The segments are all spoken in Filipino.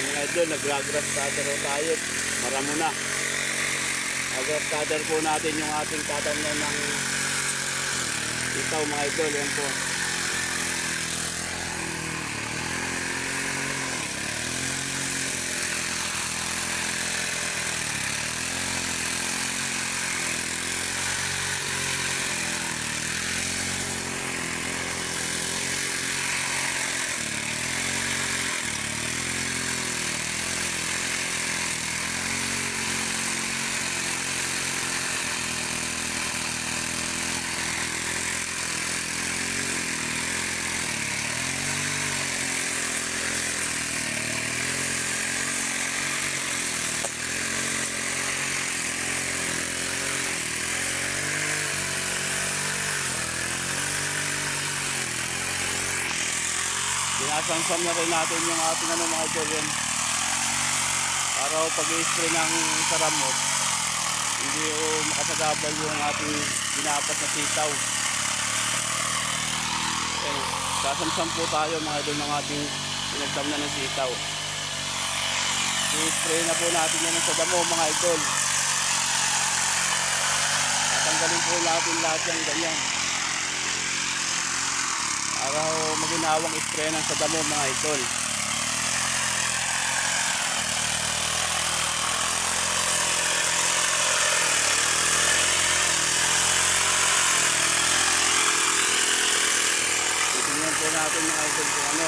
Mga idol, nag-grass cutter tayo. Maramo na. Nag-grass cutter po natin yung ating tatamnan ng itaw mga idol. Yan po. Sinasansam na rin natin yung ating ano mga idol yan. Para ho pag i-spray ng saramot, hindi o makasagabal yung ating binapat na sitaw. Yan, sasamsam po tayo mga idol ng ating pinagdam na ng sitaw. I-spray na po natin yan sa damo mga idol. Tatanggalin po natin lahat yan ganyan. Para ho maginawang ng sa damo mga idol. Titingnan po natin mga idol kung ano.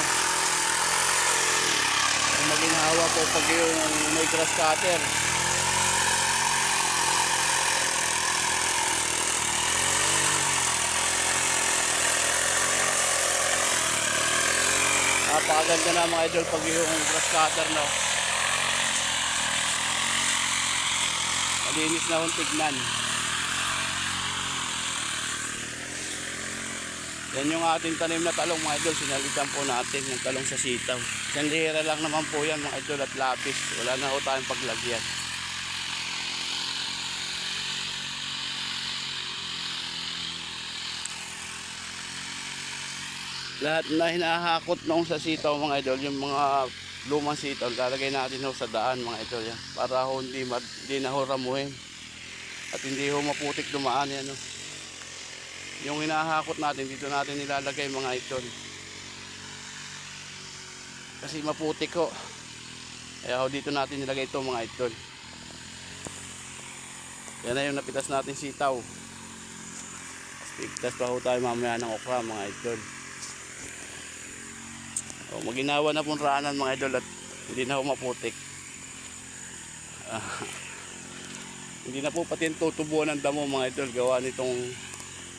Kung maginhawa po pag yung may grass cutter. Napakaganda na mga idol pag yung grass cutter no. Malinis na kung tignan. Yan yung ating tanim na talong mga idol. Sinalitan po natin yung talong sa sitaw. Sandira lang naman po yan mga idol at lapis. Wala na po tayong paglagyan. Lahat na hinahakot noong sa sitaw mga idol, yung mga lumang sitaw, lalagay natin ho sa daan mga idol yan. Para ho hindi, hindi na ho ramuhin. At hindi ho maputik dumaan yan. ho. Yung hinahakot natin, dito natin nilalagay mga idol. Kasi maputik ho. Kaya ho dito natin nilagay ito mga idol. Yan na yung napitas natin sitaw. Pigtas pa ho tayo mamaya ng okra mga idol. O, maginawa na pong raanan mga idol at hindi na ako maputik. Ah, hindi na po pati tutubuan ng damo mga idol gawa nitong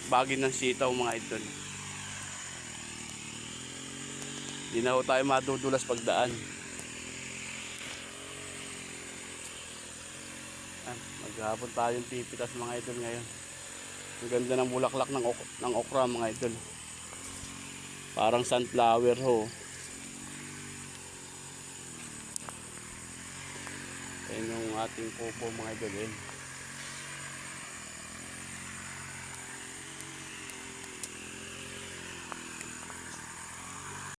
bagin ng sitaw mga idol. Hindi na po tayo madudulas pagdaan. Ah, maghapon tayong pipitas mga idol ngayon. Ang ganda ng bulaklak ng, ok- ng okra mga idol. Parang sunflower ho. Yan yung ating popo mga idol. Yan.